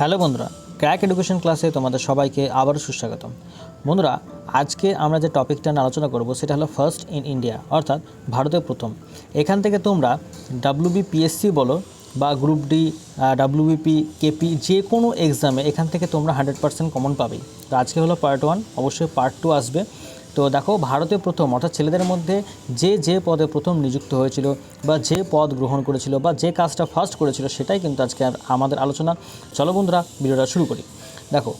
Hello বন্ধুরা crack education ক্লাসে তোমাদের সবাইকে আবারও সুস্বাগতম। বন্ধুরা, আজকে আমরা যে টপিকটা নিয়ে আলোচনা করব সেটা হলো ফার্স্ট ইন ইন্ডিয়া অর্থাৎ ভারতের প্রথম। এখান থেকে তোমরা ডাব্লিউবিপিএসসি বলো বা গ্রুপ ডি ডাব্লিউবিপি কেপি যে কোনো এক্সামে এখান থেকে তোমরা হান্ড্রেড পার্সেন্ট কমন পাবেই। তো আজকে হলো পার্ট ওয়ান অবশ্যই পার্ট টু আসবে। তো দেখো, ভারতে প্রথম, অর্থাৎ ছেলেদের মধ্যে যে যে পদে প্রথম নিযুক্ত হয়েছিল বা যে পদ গ্রহণ করেছিল বা যে কাজটা ফার্স্ট করেছিল, সেটাই কিন্তু আজকে আমাদের আলোচনা। চলো বন্ধুরা, ভিডিওটা শুরু করি। দেখো,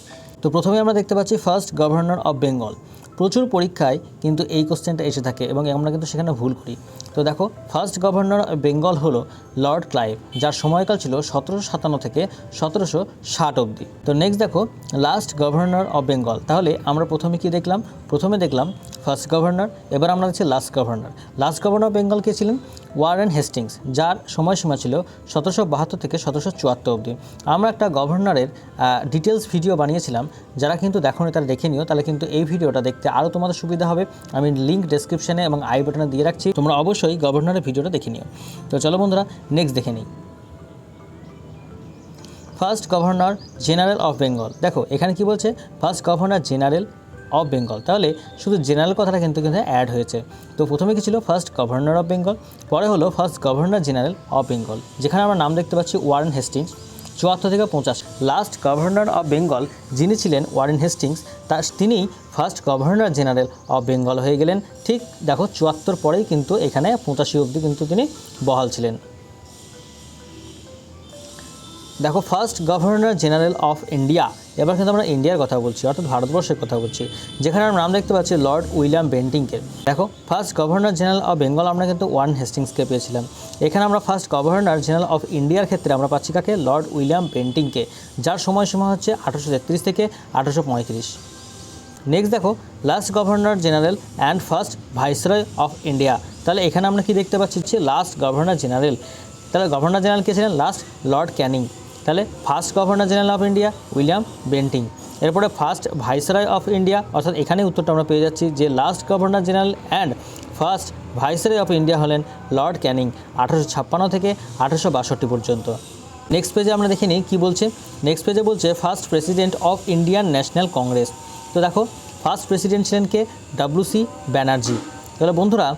তো প্রথমে আমরা দেখতে পাচ্ছি ফার্স্ট গভর্নর অফ বেঙ্গল প্রচুর পরীক্ষায় কিন্তু এই কোশ্চেনটা এসে থাকে এবং আমরা কিন্তু সেখানে ভুল করি। তো দেখো ফার্স্ট গভর্নর অফ বেঙ্গল হলো লর্ড ক্লাইভ যার সময়কাল ছিল সতেরোশো সাতান্ন থেকে সতেরোশো ষাট অবধি। তো নেক্সট দেখো লাস্ট গভর্নর অফ বেঙ্গল তাহলে আমরা প্রথমে কি দেখলাম? প্রথমে দেখলাম ফার্স্ট গভর্নর এবার আমরা দেখছি last governor last governor of Bengal কে ছিলেন ওয়ারেন হেস্টিংস যার সময়সীমা ছিল সতেরোশো বাহাত্তর থেকে সতেরোশো চুয়াত্তর অবধি। আমরা একটা গভর্নরের ডিটেলস ভিডিও বানিয়েছিলাম, যারা কিন্তু দেখো তারা দেখে নিও, তাহলে কিন্তু এই ভিডিওটা দেখতে আরও তোমাদের সুবিধা হবে। আমি লিঙ্ক ডেসক্রিপশনে এবং আই বাটনে দিয়ে রাখছি। তোমরা অবশ্যই গভর্নরের ভিডিওটা দেখে নিও। তো চলো বন্ধুরা নেক্সট দেখে নিই। First governor general of Bengal দেখো, এখানে কি বলছে? First governor general of Bengal তাহলে শুধু জেনারেল কথাটা কিন্তু কিন্তু অ্যাড হয়েছে। তো প্রথমে কি ছিল? ফার্স্ট গভর্নর অফ বেঙ্গল পরে হলো first governor general of Bengal যেখানে আমরা নাম দেখতে পাচ্ছি ওয়ারেন হেস্টিংস। চুয়াত্তর থেকে পঞ্চাশ। লাস্ট গভর্নর অফ বেঙ্গল যিনি ছিলেন ওয়ারেন হেস্টিংস তার তিনি first governor general of Bengal হয়ে গেলেন। ঠিক দেখো, চুয়াত্তর পরেই কিন্তু এখানে পঁচাশি অবধি কিন্তু তিনি বহাল ছিলেন। দেখো first governor general of India এবার কিন্তু আমরা ইন্ডিয়ার কথা বলছি, অর্থাৎ ভারতবর্ষের কথা বলছি, যেখানে আমরা নাম দেখতে পাচ্ছি লর্ড উইলিয়াম বেন্টিংকে দেখো first governor general of Bengal আমরা কিন্তু ওয়ান হেস্টিংসকে পেয়েছিলাম। এখানে আমরা ফার্স্ট গভর্নর জেনারেল অফ ইন্ডিয়ার ক্ষেত্রে আমরা পাচ্ছি কাকে? লর্ড উইলিয়াম বেন্টিংকে যার সময়সীমা হচ্ছে আঠারোশো তেত্রিশ থেকে আঠারোশো পঁয়ত্রিশ। নেক্সট দেখো last governor general and first viceroy of India তাহলে এখানে আমরা কি দেখতে পাচ্ছি? লাস্ট গভর্নর জেনারেল তাহলে গভর্নর জেনারেল কে ছিলেন? লাস্ট লর্ড ক্যানিং তাহলে first governor general of India William Bentinck এরপরে ফার্স্ট ভাইসরয় অফ ইন্ডিয়া অর্থাৎ এখানে উত্তরটা আমরা পেয়ে যাচ্ছি যে last governor general and first viceroy of India হলেন লর্ড ক্যানিং আঠারোশো ছাপ্পান্ন থেকে আঠারোশো বাষট্টি পর্যন্ত। নেক্সট পেজে আমরা দেখে নিই কী বলছে। নেক্সট পেজে বলছে first president of Indian national Congress তো দেখো ফার্স্ট প্রেসিডেন্ট ছিলেন কে? ডাব্লিউসি ব্যানার্জি তাহলে বন্ধুরা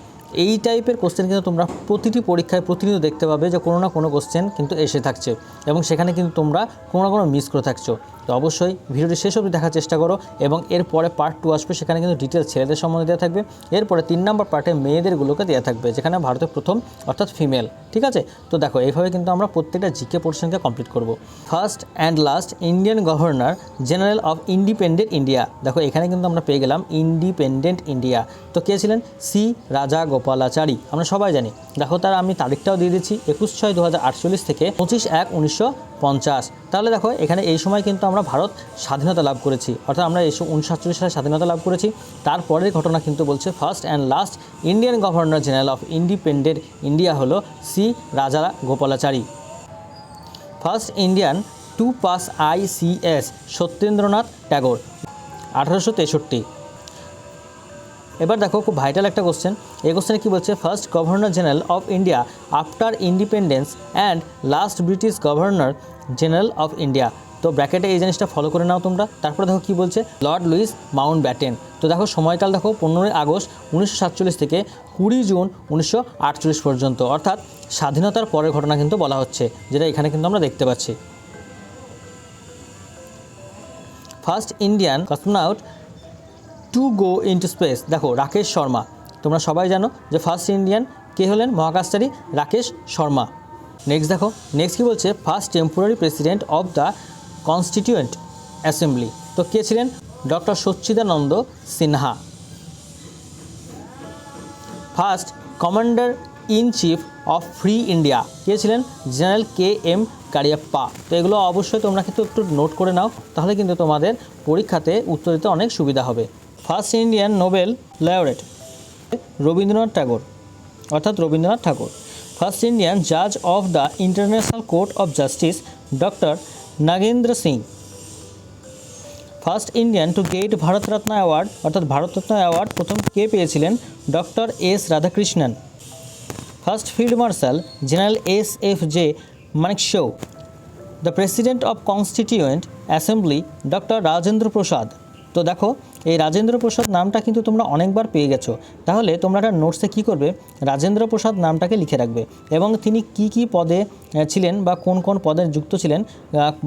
এই টাইপের কোশ্চেন কিন্তু তোমরা প্রতিটি পরীক্ষায় প্রতিনিয়ত দেখতে পাবে যে কোনো না কোনো কোশ্চেন কিন্তু এসে থাকছে এবং সেখানে কিন্তু তোমরা কোনো না কোনো মিস করে থাকছো। তো অবশ্যই ভিডিওটি শেষ অবধি দেখার চেষ্টা করো এবং এরপরে পার্ট টু আসবে, সেখানে কিন্তু ডিটেলস ছেলেদের সম্বন্ধে দেওয়া থাকবে। এরপরে তিন নম্বর পার্টে মেয়েদেরগুলোকে দেওয়া থাকবে, যেখানে ভারতের প্রথম, অর্থাৎ ফিমেল ঠিক আছে? তো দেখো, এইভাবে কিন্তু আমরা প্রত্যেকটা জিকে পোর্শনকে কমপ্লিট করব। First and last Indian governor general of independent India দেখো এখানে কিন্তু আমরা পেয়ে গেলাম ইন্ডিপেন্ডেন্ট ইন্ডিয়া তো কে ছিলেন? সি রাজা গোপালাচারী। আমরা সবাই জানি। দেখো তার আমি তারিখটাও দিয়ে দিচ্ছি, একুশ ছয় দু থেকে পঁচিশ এক উনিশশো পঞ্চাশ। তাহলে দেখো, এখানে এই সময় কিন্তু আমরা ভারত স্বাধীনতা লাভ করেছি। অর্থাৎ আমরা এইসব উনিশশো সাতচল্লিশ সালে স্বাধীনতা লাভ করেছি। তারপরের ঘটনা কিন্তু বলছে first and last Indian governor general of independent India হলো C Rajagopalachari first Indian to pass ICS Satyendranath Tagore আঠারোশো তেষট্টি। এবার দেখো খুব ভাইটাল একটা কোশ্চেন এই কোশ্চেনে কী বলছে? First governor general of India after independence and last British governor general of India তো ব্র্যাকেটে এই জিনিসটা ফলো করে নাও তোমরা। তারপরে দেখো কি বলছে? লর্ড লুইস মাউন্ট ব্যাটেন তো দেখো সময়কাল দেখো পনেরোই আগস্ট উনিশশো সাতচল্লিশ থেকে কুড়ি জুন উনিশশো আটচল্লিশ পর্যন্ত। অর্থাৎ স্বাধীনতার পরের ঘটনা কিন্তু বলা হচ্ছে, যেটা এখানে কিন্তু আমরা দেখতে পাচ্ছি। First Indian cosmonaut to go into space দেখো, রাকেশ শর্মা। তোমরা সবাই জানো যে ফার্স্ট ইন্ডিয়ান কে হলেন মহাকাশচারী রাকেশ শর্মা। নেক্সট দেখো নেক্সট কী বলছে? First temporary president of the constituent assembly তো কে ছিলেন? Doctor Sachchidananda Sinha first commander in chief of free India কে ছিলেন? জেনারেল কে এম কারিয়াপ্পা তো এগুলো অবশ্যই তোমরা কিন্তু একটু নোট করে নাও, তাহলে কিন্তু তোমাদের পরীক্ষাতে উত্তর দিতে অনেক সুবিধা হবে। First Indian Nobel laureate Rabindranath Thakur, অর্থাৎ রবীন্দ্রনাথ ঠাকুর। ফার্স্ট ইন্ডিয়ান জাজ of the international court of justice doctor Nagendra Singh. First Indian to get Bharat Ratna award, অর্থাৎ ভারতরত্ন অ্যাওয়ার্ড প্রথম কে পেয়েছিলেন doctor S Radhakrishnan. First field marshal general S F J Manekshaw the president of constituent assembly doctor Rajendra Prasad. তো দেখো এই রাজেন্দ্র প্রসাদ নামটা কিন্তু তোমরা অনেকবার পেয়ে গেছো। তাহলে তোমরা একটা নোটসে কী করবে? রাজেন্দ্র প্রসাদ নামটাকে লিখে রাখবে এবং তিনি কি কি পদে ছিলেন বা কোন কোন পদে যুক্ত ছিলেন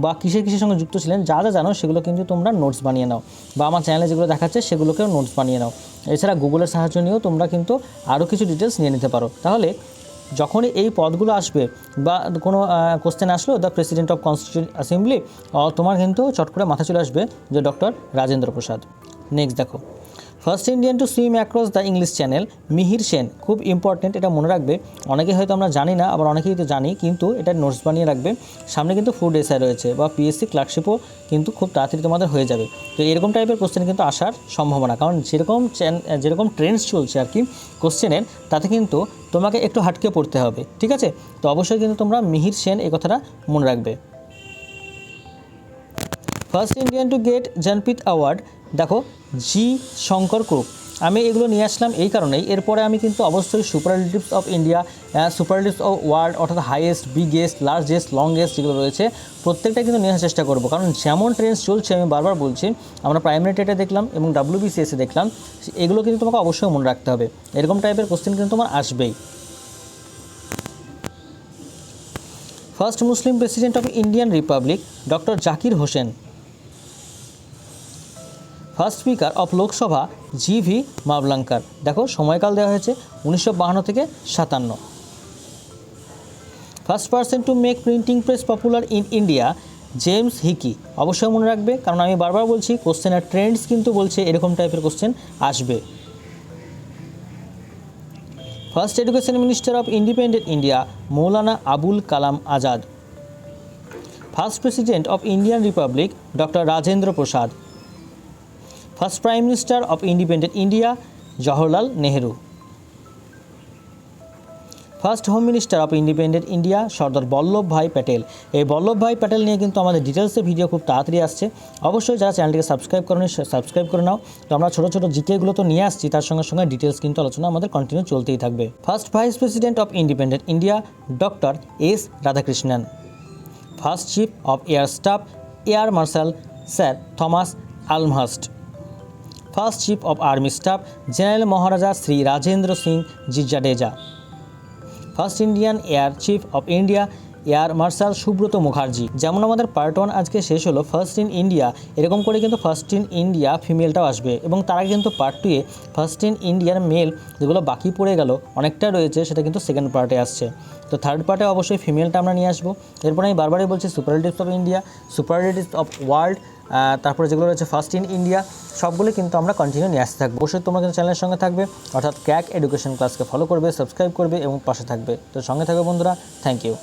বা কিসের কিসের সঙ্গে যুক্ত ছিলেন, যা যা জানো সেগুলো কিন্তু তোমরা নোটস বানিয়ে নাও। বা আমার চ্যানেলে যেগুলো দেখাচ্ছে সেগুলোকেও নোটস বানিয়ে নাও। এছাড়া গুগলের সাহায্য নিয়েও তোমরা কিন্তু আরও কিছু ডিটেলস নিয়ে নিতে পারো। তাহলে যখনই এই পদগুলো আসবে বা কোনো কোশ্চেন আসলো the president of constituent assembly তোমার কিন্তু চট করে মাথা চলে আসবে যে ডক্টর রাজেন্দ্র প্রসাদ নেক্সট দেখো। First Indian to swim across the English channel Mihir Sen খুব ইম্পর্টেন্ট এটা মনে রাখবে। অনেকে হয়তো আমরা জানি না, আবার অনেকেই তো জানি, কিন্তু এটা নোটস বানিয়ে রাখবে। সামনে কিন্তু ফুড এসআই রয়েছে বা পিএসসি ক্লার্কশিপও কিন্তু খুব তাড়াতাড়ি তোমাদের হয়ে যাবে। তো এরকম টাইপের কোশ্চেন কিন্তু আসার সম্ভাবনা, কারণ যেরকম যেরকম ট্রেন্ডস চলছে আর কি কোশ্চেনের তাতে কিন্তু তোমাকে একটু হাটকে পড়তে হবে, ঠিক আছে? তো অবশ্যই কিন্তু তোমরা মিহির সেন এই কথাটা মনে রাখবে। First Indian to get Jnanpith award দেখো, জি শঙ্কর কুক আমি এগুলো নিয়ে আসলাম এই কারণেই। এরপরে আমি কিন্তু অবশ্যই superlatives of India superlatives of world অর্থাৎ হাইয়েস্ট বিগেস্ট লার্জেস্ট লংগেস্ট যেগুলো রয়েছে, প্রত্যেকটা কিন্তু নিয়ে আসার চেষ্টা করব। কারণ যেমন ট্রেন্ডস চলছে, আমি বারবার বলছি, আমরা প্রাইমারি টেটে দেখলাম এবং ডাব্লিউবিসিএসে দেখলাম, এগুলো কিন্তু তোমাকে অবশ্যই মনে রাখতে হবে। এরকম টাইপের কোশ্চেন কিন্তু তোমার আসবেই। First Muslim president of Indian republic doctor Zakir Hussain first speaker of Lok Sabha G V Mavalankar. দেখো, সময়কাল দেওয়া হয়েছে উনিশশো থেকে সাতান্ন। First person to make printing press popular in India, James Hicky. অবশ্যই মনে রাখবে, কারণ আমি বারবার বলছি কোশ্চেনের ট্রেন্ডস কিন্তু বলছে, এরকম টাইপের কোশ্চেন আসবে। First education minister of independent India, Maulana Abul Kalam Azad. First president of Indian republic, doctor Rajendra Prasad. First prime minister of independent India Jawaharlal Nehru first home minister of independent India Sardar Vallabhbhai Patel এই বল্লভভাই প্যাটেল নিয়ে কিন্তু আমাদের ডিটেলসে video খুব তাড়াতাড়ি আসছে। অবশ্যই যারা চ্যানেলটিকে সাবস্ক্রাইব করেনি সাবস্ক্রাইব করে নাও। তো আমরা ছোটো ছোটো জিকেগুলো তো নিয়ে আসছি, তার সঙ্গে সঙ্গে ডিটেলস কিন্তু আলোচনা আমাদের কন্টিনিউ চলতেই থাকবে। First vice president of independent India doctor S Radhakrishnan first chief of air staff air marshal sir Thomas Elmhirst first chief of army staff general Maharaja Shri Rajendra Singh ji Jadeja first Indian air chief of India air marshal Subroto Mukherjee. যেমন আমাদের part one আজকে শেষ হলো, first in India, এরকম করে কিন্তু first in India ফিমেলটাও আসবে। এবং তারা কিন্তু পার্ট টুয়ে ফার্স্ট ইন ইন্ডিয়ার মেল যেগুলো বাকি পড়ে গেল, অনেকটা রয়েছে, সেটা কিন্তু সেকেন্ড পার্টে আসছে। তো থার্ড পার্টে অবশ্যই ফিমেলটা আমরা নিয়ে আসব। এরপরে আমি বারবারই বলছি superlatives of India superlatives of world তারপরে যেগুলো রয়েছে ফার্স্ট ইন ইন্ডিয়া সবগুলো কিন্তু আমরা কন্টিনিউ নিয়ে আসতে থাকব। অবশ্যই তোমরা কিন্তু চ্যানেলের সঙ্গে থাকবে, অর্থাৎ ক্যাক এডুকেশন ক্লাসকে ফলো করবে সাবস্ক্রাইব করবে এবং পাশে থাকবে। তো সঙ্গে থাকবে বন্ধুরা থ্যাংক ইউ